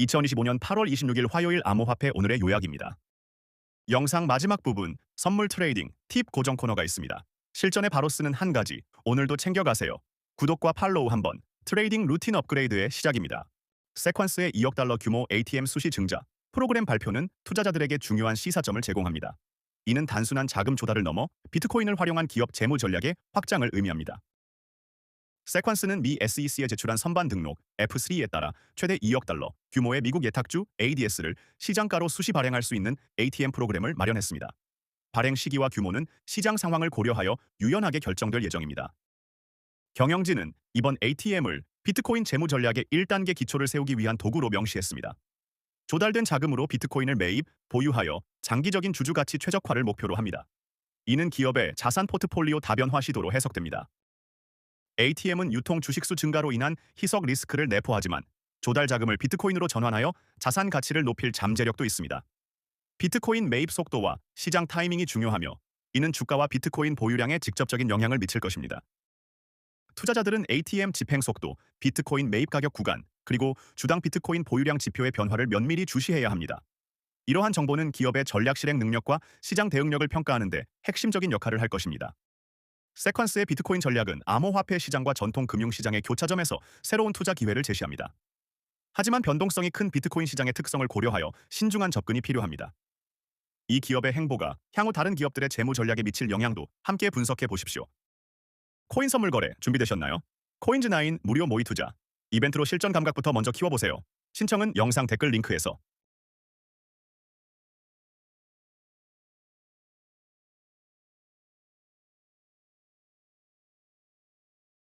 2025년 8월 26일 화요일 암호화폐 오늘의 요약입니다. 영상 마지막 부분 선물 트레이딩 팁 고정 코너가 있습니다. 실전에 바로 쓰는 한 가지 오늘도 챙겨가세요. 구독과 팔로우 한번 트레이딩 루틴 업그레이드의 시작입니다. 세퀀스의 2억 달러 규모 ATM 수시 증자 프로그램 발표는 투자자들에게 중요한 시사점을 제공합니다. 이는 단순한 자금 조달을 넘어 비트코인을 활용한 기업 재무 전략의 확장을 의미합니다. 세퀀스는 미 SEC에 제출한 선반 등록 F3에 따라 최대 2억 달러 규모의 미국 예탁주 ADS를 시장가로 수시 발행할 수 있는 ATM 프로그램을 마련했습니다. 발행 시기와 규모는 시장 상황을 고려하여 유연하게 결정될 예정입니다. 경영진은 이번 ATM을 비트코인 재무 전략의 1단계 기초를 세우기 위한 도구로 명시했습니다. 조달된 자금으로 비트코인을 매입, 보유하여 장기적인 주주 가치 최적화를 목표로 합니다. 이는 기업의 자산 포트폴리오 다변화 시도로 해석됩니다. ATM은 유통 주식수 증가로 인한 희석 리스크를 내포하지만 조달 자금을 비트코인으로 전환하여 자산 가치를 높일 잠재력도 있습니다. 비트코인 매입 속도와 시장 타이밍이 중요하며 이는 주가와 비트코인 보유량에 직접적인 영향을 미칠 것입니다. 투자자들은 ATM 집행 속도, 비트코인 매입 가격 구간, 그리고 주당 비트코인 보유량 지표의 변화를 면밀히 주시해야 합니다. 이러한 정보는 기업의 전략 실행 능력과 시장 대응력을 평가하는 데 핵심적인 역할을 할 것입니다. 세퀀스의 비트코인 전략은 암호화폐 시장과 전통 금융 시장의 교차점에서 새로운 투자 기회를 제시합니다. 하지만 변동성이 큰 비트코인 시장의 특성을 고려하여 신중한 접근이 필요합니다. 이 기업의 행보가 향후 다른 기업들의 재무 전략에 미칠 영향도 함께 분석해 보십시오. 코인 선물 거래 준비되셨나요? 코인즈9 무료 모의 투자 이벤트로 실전 감각부터 먼저 키워보세요. 신청은 영상 댓글 링크에서